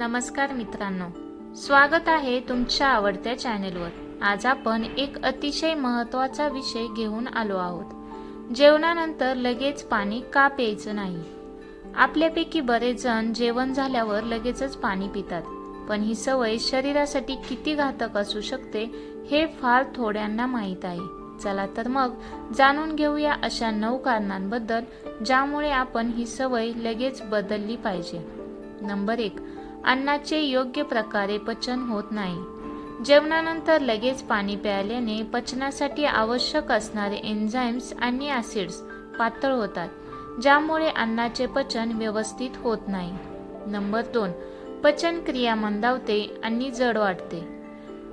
नमस्कार मित्रांनो. स्वागत आहे तुमच्या आवडत्या चॅनेलवर. आज आपण एक अतिशय महत्त्वाचा विषय घेऊन आलो आहोत. जेवणानंतर लगेच पाणी का प्यायचं नाही? आपल्यापैकी बरेच जण जेवण झाल्यावर लगेचच पाणी पितात. पण ही सवय शरीरासाठी किती घातक असू शकते हे फार थोड्यांना माहीत आहे. चला तर मग जाणून घेऊया अशा नऊ कारणांबद्दल ज्यामुळे आपण ही सवय लगेच बदलली पाहिजे. नंबर एक अन्नाचे योग्य प्रकारे पचन होत नाही. जेवणानंतर लगेच पाणी प्यायल्याने पचनासाठी आवश्यक असणारे एन्झाईम्स आणि ॲसिड्स पातळ होतात ज्यामुळे अन्नाचे पचन व्यवस्थित होत नाही. नंबर दोन पचनक्रिया मंदावते आणि जड वाटते.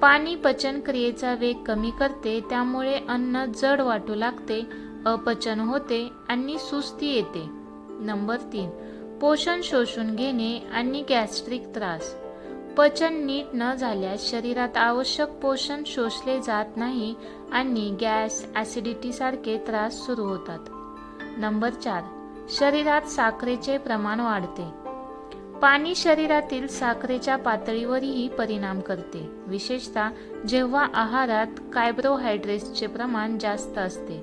पाणी पचन क्रियेचा वेग कमी करते त्यामुळे अन्न जड वाटू लागते अपचन होते आणि सुस्ती येते. नंबर तीन पोषण शोषून घेणे आणि गॅस्ट्रिक त्रास. पचन नीट न झाल्यास शरीरात आवश्यक पोषण शोषले जात नाही आणि गॅस ॲसिडिटी सारखे त्रास सुरू होतात. नंबर चार शरीरात साखरेचे प्रमाण वाढते. पाणी शरीरातील साखरेच्या पातळीवरही परिणाम करते. विशेषतः जेव्हा आहारात कार्बोहायड्रेट्सचे प्रमाण जास्त असते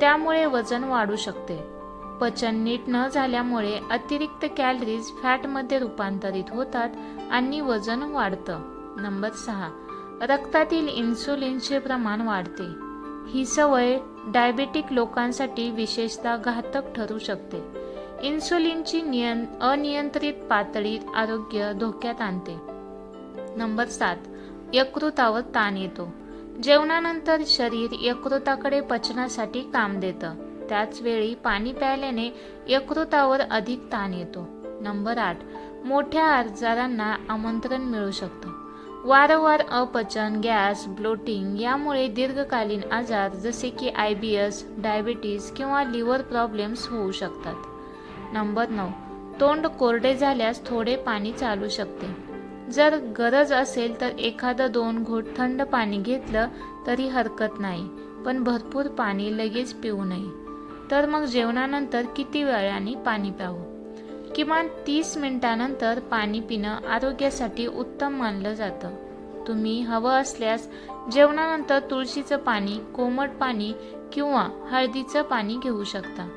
त्यामुळे वजन वाढू शकते. पचन नीट न झाल्यामुळे अतिरिक्त कॅलरीज फॅटमध्ये रूपांतरित होतात आणि वजन वाढतं. नंबर सहा. रक्तातील इन्सुलिनचे प्रमाण वाढते. ही सवय डायबेटिक लोकांसाठी विशेषतः घातक ठरू शकते. इन्सुलिनची नियं अनियंत्रित पातळी आरोग्य धोक्यात आणते. नंबर सात. यकृतावर ताण येतो. जेवणानंतर शरीर यकृताकडे पचनासाठी काम देतं. त्याच वेळी पाणी प्यायल्याने यकृतावर अधिक ताण येतो. नंबर आठ मोठ्या आजारांना आमंत्रण मिळू शकतं. वारंवार अपचन गॅस ब्लोटिंग यामुळे दीर्घकालीन आजार जसे की आय बी एस डायबिटीज किंवा लिव्हर प्रॉब्लेम्स होऊ शकतात. नंबर नऊ तोंड कोरडे झाल्यास थोडे पाणी चालू शकते. जर गरज असेल तर एखादं दोन घोट थंड पाणी घेतलं तरी हरकत नाही पण भरपूर पाणी लगेच पिऊ नये. तर मग जेवणानंतर किती वेळाने पाणी प्यावं? किमान तीस मिनिटानंतर पाणी पिणं आरोग्यासाठी उत्तम मानलं जातं. तुम्ही हवं असल्यास जेवणानंतर तुळशीचं पाणी कोमट पाणी किंवा हळदीचं पाणी घेऊ शकता.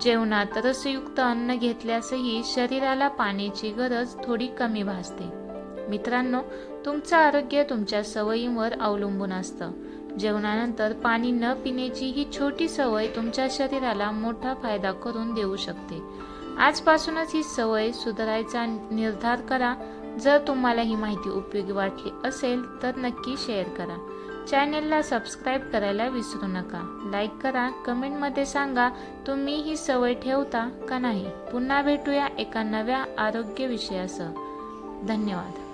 जेवणात रसयुक्त अन्न घेतल्यासही शरीराला पाण्याची गरज थोडी कमी भासते. मित्रांनो तुमचं आरोग्य तुमच्या सवयींवर अवलंबून असतं. जेवणानंतर पाणी न पिण्याची ही छोटी सवय तुमच्या शरीराला मोठा फायदा करून देऊ शकते. आजपासूनच ही सवय सुधारायचा निर्धार करा. जर तुम्हाला ही माहिती उपयोगी वाटली असेल तर नक्की शेअर करा. चॅनेलला सबस्क्राईब करायला विसरू नका. लाईक करा कमेंटमध्ये सांगा तुम्ही ही सवय ठेवता का नाही. पुन्हा भेटूया एका नव्या आरोग्य विषयासह. धन्यवाद.